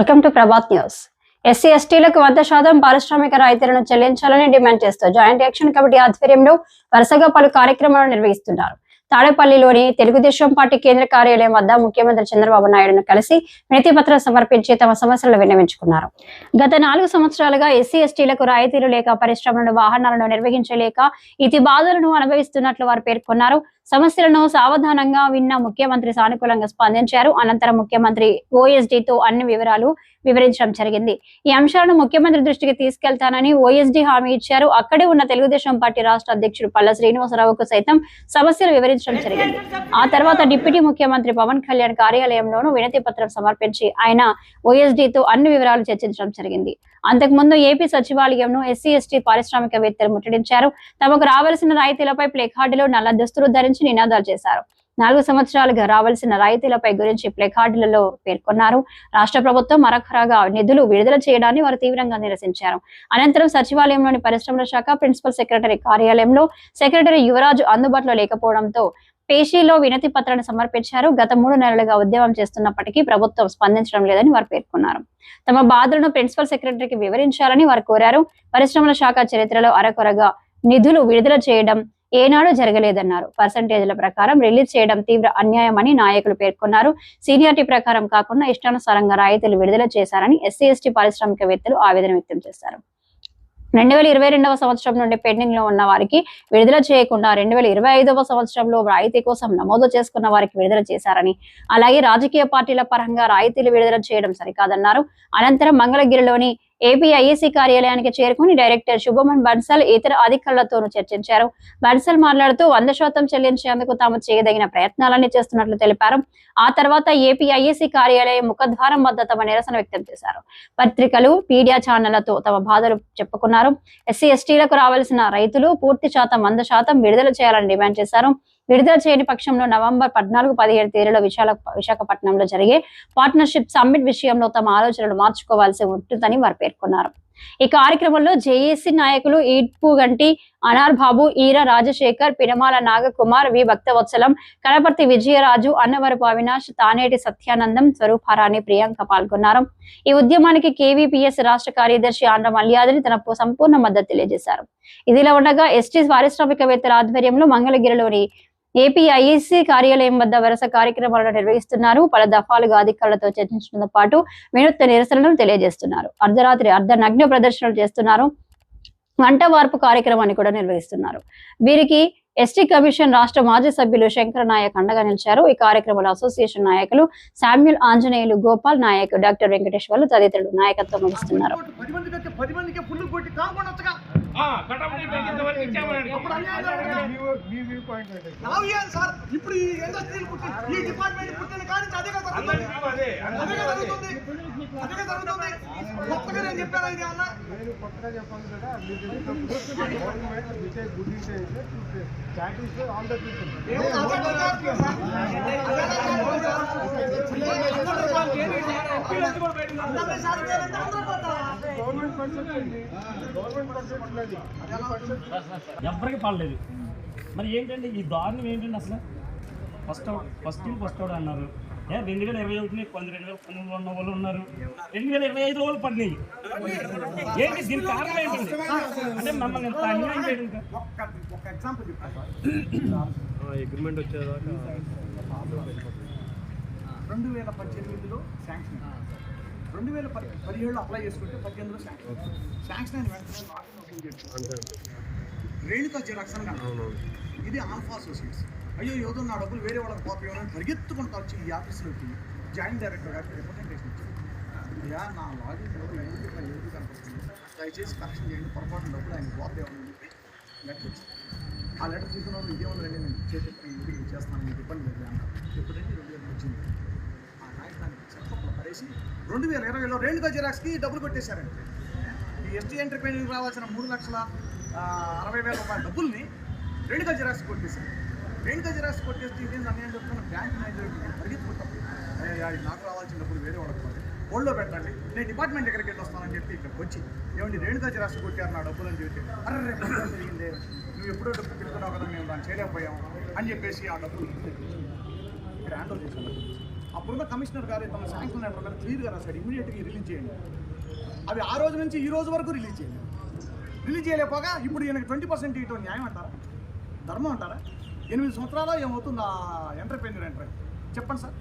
Welcome to Prabhat news SC ఎస్టీలకు వంద శాతం పారిశ్రామిక రాయితీలను చెల్లించాలని డిమాండ్ చేస్తూ జాయింట్ యాక్షన్ కమిటీ ఆధ్వర్యంలో వరుసగా పలు కార్యక్రమాలు నిర్వహిస్తున్నారు. తాడేపల్లిలోని తెలుగుదేశం పార్టీ కేంద్ర కార్యాలయం వద్ద ముఖ్యమంత్రి చంద్రబాబు నాయుడును కలిసి వినతి పత్రం సమర్పించి తమ సమస్యలు విన్నవించుకున్నారు. గత నాలుగు సంవత్సరాలుగా ఎస్సీ ఎస్టీలకు రాయితీలు లేక పరిశ్రమలను వాహనాలను నిర్వహించలేక ఇతి బాధలను అనుభవిస్తున్నట్లు వారు పేర్కొన్నారు. సమస్యలను సావధానంగా విన్న ముఖ్యమంత్రి సానుకూలంగా స్పందించారు. అనంతరం ముఖ్యమంత్రి OSD తో అన్ని వివరాలు వివరించడం జరిగింది. ఈ అంశాలను ముఖ్యమంత్రి దృష్టికి తీసుకెళ్తానని ఓఎస్డీ హామీ ఇచ్చారు. అక్కడే ఉన్న తెలుగుదేశం పార్టీ రాష్ట్ర అధ్యక్షుడు పల్ల శ్రీనివాసరావుకు సైతం సమస్యలు వివరించడం జరిగింది. ఆ తర్వాత డిప్యూటీ ముఖ్యమంత్రి పవన్ కళ్యాణ్ కార్యాలయంలోనూ వినతి పత్రం సమర్పించి ఆయన OSD తో అన్ని వివరాలు చర్చించడం జరిగింది. అంతకుముందు ఏపీ సచివాలయంను ఎస్సీ ఎస్టీ పారిశ్రామికవేత్తలు ముట్టడించారు. తమకు రావాల్సిన రాయితీలపై ప్లేకార్డులు నల్ల దుస్తులు ధరించి నినాదాలు చేశారు. నాలుగు సంవత్సరాలుగా రావాల్సిన రాయితీలపై గురించి ప్లేకార్డులలో పేర్కొన్నారు. రాష్ట్ర ప్రభుత్వం మరొకరాగా నిధులు విడుదల చేయడాన్ని వారు తీవ్రంగా నిరసించారు. అనంతరం సచివాలయంలోని పరిశ్రమల శాఖ ప్రిన్సిపల్ సెక్రటరీ కార్యాలయంలో సెక్రటరీ యువరాజు అందుబాటులో లేకపోవడంతో పేషీలో వినతి పత్రాన్ని సమర్పించారు. గత మూడు నెలలుగా ఉద్యమం చేస్తున్నప్పటికీ ప్రభుత్వం స్పందించడం లేదని వారు పేర్కొన్నారు. తమ బాధలను ప్రిన్సిపల్ సెక్రటరీకి వివరించాలని వారు కోరారు. పరిశ్రమల శాఖ చరిత్రలో అరకొరగా నిధులు విడుదల చేయడం ఏనాడు జరగలేదన్నారు. పర్సంటేజ్ల ప్రకారం రిలీజ్ చేయడం తీవ్ర అన్యాయమని నాయకులు పేర్కొన్నారు. సీనియారిటీ ప్రకారం కాకుండా ఇష్టానుసారంగా రాయితీలు విడుదల చేశారని ఎస్సీ ఎస్టీ పారిశ్రామికవేత్తలు ఆవేదన వ్యక్తం చేశారు. రెండు వేల ఇరవై రెండవ సంవత్సరం నుండి పెండింగ్లో ఉన్న వారికి విడుదల చేయకుండా రెండు వేల ఇరవై ఐదవ సంవత్సరంలో రాయితీ కోసం నమోదు చేసుకున్న వారికి విడుదల చేశారని అలాగే రాజకీయ పార్టీల పరంగా రాయితీలు విడుదల చేయడం సరికాదన్నారు. అనంతరం మంగళగిరిలోని ఏపీ ఐఏసీ కార్యాలయానికి చేరుకుని డైరెక్టర్ శుభమన్ బన్సల్ ఇతర అధికారులతోనూ చర్చించారు. బన్సల్ మాట్లాడుతూ వంద శాతం చెల్లించేందుకు తాము చేయదగిన ప్రయత్నాలన్నీ చేస్తున్నట్లు తెలిపారు. ఆ తర్వాత ఏపీ ఐఏసీ కార్యాలయం ముఖద్వారం వద్ద తమ నిరసన వ్యక్తం చేశారు. పత్రికలు మీడియా ఛానళ్ళతో తమ బాధలు చెప్పుకున్నారు. ఎస్సీ ఎస్టీలకు రావాల్సిన రైతులు పూర్తి శాతం వంద శాతం విడుదల చేయాలని డిమాండ్ చేశారు. విడుదల చేయని పక్షంలో నవంబర్ పద్నాలుగు పదిహేడు తేదీలో విశాఖ విశాఖపట్నంలో జరిగే పార్ట్నర్షిప్ సమ్మిట్ విషయంలో తమ ఆలోచనలు మార్చుకోవాల్సి ఉంటుందని వారు పేర్కొన్నారు. ఈ కార్యక్రమంలో జేఏసీ నాయకులు ఈడ్పుగంటి అనార్ బాబు ఈర రాజశేఖర్ పినమాల నాగకుమార్ వి. భక్తవత్సలం కనపర్తి విజయరాజు అన్నవరపు అవినాష్ తానేటి సత్యానందం స్వరూపారాణి ప్రియాంక పాల్గొన్నారు. ఈ ఉద్యమానికి కేవీపీఎస్ రాష్ట్ర కార్యదర్శి ఆంధ్ర మల్యాదని తన సంపూర్ణ మద్దతు తెలియజేశారు. ఇదిలా ఉండగా ఎస్టీ పారిశ్రామికవేత్తల ఆధ్వర్యంలో మంగళగిరిలోని ఏపీ ఐఈసీ కార్యాలయం వద్ద వరుస కార్యక్రమాలను నిర్వహిస్తున్నారు. పలు దఫాలుగా అధికారులతో చర్చించడంతో పాటు వినూత్న నిరసనలు తెలియజేస్తున్నారు. అర్ధరాత్రి అర్ధనగ్న ప్రదర్శనలు చేస్తున్నారు. వంట వార్పు కార్యక్రమాన్ని కూడా నిర్వహిస్తున్నారు. వీరికి ఎస్టీ కమిషన్ రాష్ట్ర మాజీ సభ్యులు శంకర నాయక్ అండగా నిలిచారు. ఈ కార్యక్రమంలో అసోసియేషన్ నాయకులు శామ్యుల్ ఆంజనేయులు గోపాల్ నాయక్ డాక్టర్ వెంకటేశ్వర్లు తదితరులు నాయకత్వం వహిస్తున్నారు. ఇప్పుడు ఈ ఇండస్ట్రీలు పుట్టి ఈ డిపార్ట్మెంట్ పుట్టిన కానీ అదే కదా. అదే అదే అందరి కదా అదే. జరుగుతుంది అదే కదా జరుగుతుంది కొత్తగా నేను చెప్పాను ఇది అన్న. నేను కొత్తగా చెప్పాను కదా government Vijay good satisfy all the people ఎవరికి పడలేదు. మరి ఏంటంటే ఈ దారుణం ఏంటండి అసలు? First out first in first out అన్నారు. ఏ రెండు వేల ఇరవై ఒకటి కొన్ని రెండు వేల పంతొమ్మిది ఉన్న వాళ్ళు ఉన్నారు. రెండు వేల ఇరవై ఐదు వాళ్ళు పడినాయి. ఏంటి దీని కారణం ఏంటి అంటే మమ్మల్ని ఎంత అన్యాయం చేయడం అగ్రిమెంట్ వచ్చేదాకా రెండు వేల పద్దెనిమిదిలో శాంక్షన్. రెండు వేల పది పదిహేడులో అప్లై చేసుకుంటే పద్దెనిమిదిలో శాంక్షన్. శాంక్షన్ అయిన వెంటనే లాగిన్ ఓపెన్ చేస్తాం అంతే రేణుకా జిరాక్స్ అని ఇది ఆల్ఫా అసోసియేట్స్ అయ్యో ఏదో నా డబ్బులు వేరే వాళ్ళకి పోతాయో అని పరిగెత్తుకుంటూ వచ్చి ఈ ఆఫీస్లోకి జాయింట్ డైరెక్టర్ గారికి రిప్రజెంటేషన్ ఇచ్చారు. అయ్యా నా లాగిన్లో ఎందుకు ఇట్లా ఎందుకు కనిపిస్తుంది దయచేసి కరెక్షన్ చేయండి పొరపాటు డబ్బులు ఆయన పోతాయని చెప్పి లెటర్ ఇచ్చారు. ఆ లెటర్ తీసుకున్న వాళ్ళు ఇదే ఉందండి నేను ఇంటికి చేస్తాను మీకు ఇబ్బంది లేదు అన్నారు. ఎప్పుడంటే రెండు వచ్చింది. చెప్పకుండా రెండు వేల ఇరవైలో రేణుకా జిరాక్స్కి డబ్బులు కొట్టేశారండి ఈ ఎస్టీ ఎంటర్ప్రైనర్ రావాల్సిన మూడు లక్షల అరవై వేల రూపాయల డబ్బుల్ని రేణుకా జిరాక్స్ కొట్టేశారు. రేణుకా జిరాక్స్ కొట్టేస్తే ఇదేం అన్యాయం చెప్తున్నా బ్యాంక్ మేనేజర్ పరిగెత్తుకుంటాం. నాకు రావాల్సిన డబ్బులు వేరే వాళ్ళకి పోతే హోల్డ్లో పెట్టండి. నేను డిపార్ట్మెంట్ దగ్గరికి వెళ్ళి వస్తానని చెప్పి ఇక్కడికి వచ్చి ఏమండి రేణుకా జిరాక్స్ కొట్టారు నా డబ్బులు అని చెప్పి అరే జరిగింది నువ్వు ఎప్పుడో డబ్బు పెట్టుకున్నావు కదా మేము దాన్ని చేయలేకపోయాము అని చెప్పేసి ఆ డబ్బులు ఇక్కడ హ్యాండ్ ఓవర్ చేశాను అప్పుడున్న కమిషనర్ గారు తమ శాంక్షన్ లెటర్ గారు క్లియర్గా రాశాడు. ఇమీడియట్గా రిలీజ్ చేయండి. అవి ఆ రోజు నుంచి ఈ రోజు వరకు రిలీజ్ చేయండి. రిలీజ్ చేయలేకపోగా ఇప్పుడు ఈయనకి ట్వంటీ పర్సెంట్ ఇవ్వటం న్యాయం అంటారా? ధర్మం అంటారా? ఎనిమిది సంవత్సరాలు ఏమవుతుంది? ఆ ఎంటర్ప్రెన్యూర్ ఎంటర్ చెప్పండి సార్.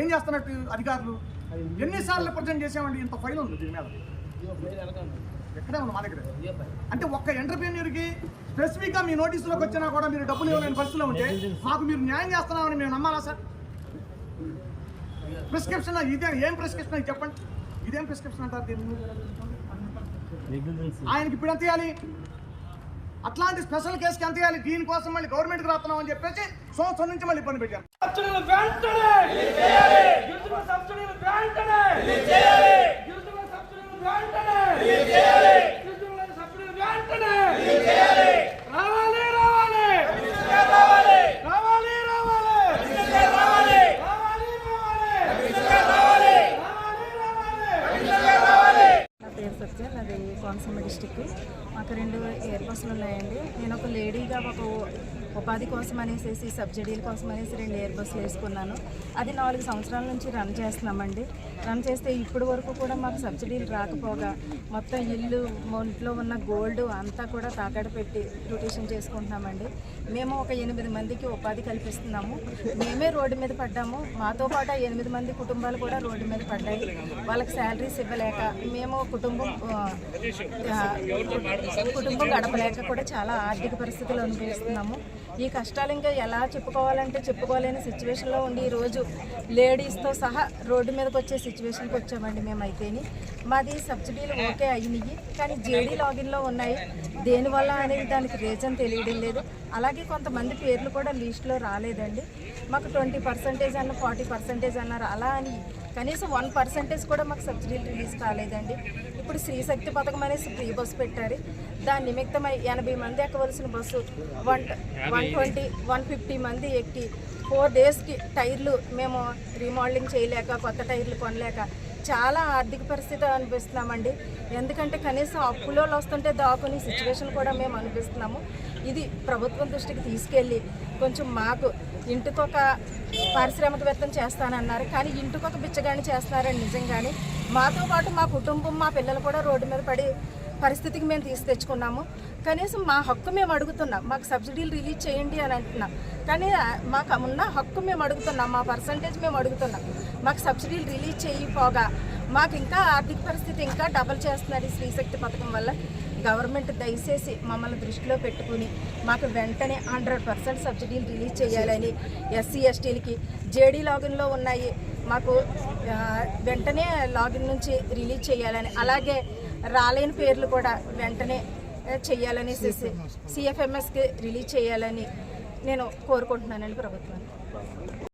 ఏం చేస్తున్నట్టు అధికారులు? ఎన్నిసార్లు రిప్రజెంట్ చేసామండి ఇంత ఫైల్ ఉంది దీని మీద. ఎక్కడే ఉంది? మా దగ్గర. అంటే ఒక్క ఎంటర్ప్రెన్యూర్కి స్పెసిఫిక్గా మీ నోటీసులోకి వచ్చినా కూడా మీరు డబ్బులు ఇవ్వలేని పరిస్థితిలో ఉంటే మాకు మీరు న్యాయం చేస్తున్నామని మేము నమ్మాలా సార్? ప్రిస్క్రిప్షన్ ఇదే ఏం ప్రిస్క్రిప్షన్ అది చెప్పండి. ఇదేం ప్రిస్క్రిప్షన్ అంటారు దీన్ని? ఆయనకి ఇప్పుడు ఎంత ఇవ్వాలి? అట్లాంటి స్పెషల్ కేసుకి ఎంత ఇవ్వాలి? దీనికోసం మళ్ళీ గవర్నమెంట్కి రాస్తున్నాం అని చెప్పేసి సంవత్సరం నుంచి మళ్ళీ ఇబ్బంది పెట్టారు. సబ్సిడీలు వెంటనే! ఎయిర్ ఉన్నాయండి. నేను ఒక లేడీగా ఒక ఉపాధి కోసం అనేసి సబ్సిడీల కోసం అనేసి రెండు ఎయిర్ బస్సులు వేసుకున్నాను. అది నాలుగు సంవత్సరాల నుంచి రన్ చేస్తున్నామండి. రన్ చేస్తే ఇప్పటి వరకు కూడా మాకు సబ్సిడీలు రాకపోగా మొత్తం ఇల్లు ఒంట్లో ఉన్న గోల్డ్ అంతా కూడా తాకడ పెట్టి రొటేషన్ చేసుకుంటున్నామండి. మేము ఒక ఎనిమిది మందికి ఉపాధి కల్పిస్తున్నాము. మేమే రోడ్డు మీద పడ్డాము. మాతో పాటు ఎనిమిది మంది కుటుంబాలు కూడా రోడ్డు మీద పడ్డాయి. వాళ్ళకి శాలరీస్ ఇవ్వలేక మేము కుటుంబం కుటుంబం గడపలేక కూడా చాలా ఆర్థిక పరిస్థితులు అనుభవిస్తున్నాము. ఈ కష్టాలు ఇంకా ఎలా చెప్పుకోవాలంటే చెప్పుకోలేని సిచ్యువేషన్లో ఉండి ఈరోజు లేడీస్తో సహా రోడ్డు మీదకి వచ్చే సిచ్యువేషన్కి వచ్చామండి మేమైతేని. మాది సబ్సిడీలు ఓకే అయినాయి కానీ జేడీ లాగిన్లో ఉన్నాయి. దేనివల్ల అనేది దానికి రీజన్ తెలియడం లేదు. అలాగే కొంతమంది పేర్లు కూడా లిస్ట్లో రాలేదండి. మాకు ట్వంటీ పర్సెంటేజ్ అన్న ఫార్టీ పర్సెంటేజ్ అన్నారు. అలా అని కనీసం వన్ పర్సెంటేజ్ కూడా మాకు సబ్సిడీలు రిలీజ్ కాలేదండి. ఇప్పుడు శ్రీశక్తి పథకం అనేసి ఫ్రీ బస్సు పెట్టారు. దాని నిమిత్తమై ఎనభై మంది ఎక్కవలసిన bus one one twenty one fifty మంది ఎక్కి ఫోర్ డేస్కి టైర్లు మేము రీమోడలింగ్ చేయలేక కొత్త టైర్లు కొనలేక చాలా ఆర్థిక పరిస్థితి అనిపిస్తున్నామండి ఎందుకంటే కనీసం అప్పులో వస్తుంటే దాకుని సిచ్యువేషన్ కూడా మేము అనిపిస్తున్నాము ఇది ప్రభుత్వం దృష్టికి తీసుకెళ్ళి కొంచెం మాకు ఇంటికొక పారిశ్రామికవేత్తం చేస్తానన్నారు. కానీ ఇంటికొక బిచ్చగాని చేస్తున్నారని నిజంగానే. మాతో పాటు మా కుటుంబం మా పిల్లలు కూడా రోడ్డు మీద పడి పరిస్థితికి మేము తీసి తెచ్చుకున్నాము. కనీసం మా హక్కు మేము అడుగుతున్నాం. మాకు సబ్సిడీలు రిలీజ్ చేయండి అని అంటున్నాం. కానీ మాకు ఉన్న హక్కు మేము అడుగుతున్నాం. మా పర్సంటేజ్ మేము అడుగుతున్నాం. మాకు సబ్సిడీలు రిలీజ్ చేయిపోగా. మాకు ఇంకా ఆర్థిక పరిస్థితి ఇంకా డబల్ చేస్తున్నారు ఈ స్త్రీశక్తి పథకం వల్ల. గవర్నమెంట్ దయచేసి మమ్మల్ని దృష్టిలో పెట్టుకుని మాకు వెంటనే హండ్రెడ్ పర్సెంట్ సబ్సిడీలు రిలీజ్ చేయాలని ఎస్సీ ఎస్టీలకి జేడీ లాగిన్లో ఉన్నాయి. మాకు వెంటనే లాగిన్ నుంచి రిలీజ్ చేయాలని అలాగే రాలేని పేర్లు కూడా వెంటనే ఆ, చెయ్యాలని సిఎఫ్ఎంఎస్కి రిలీజ్ చేయాలని నేను కోరుకుంటున్నానండి ప్రభుత్వాన్ని.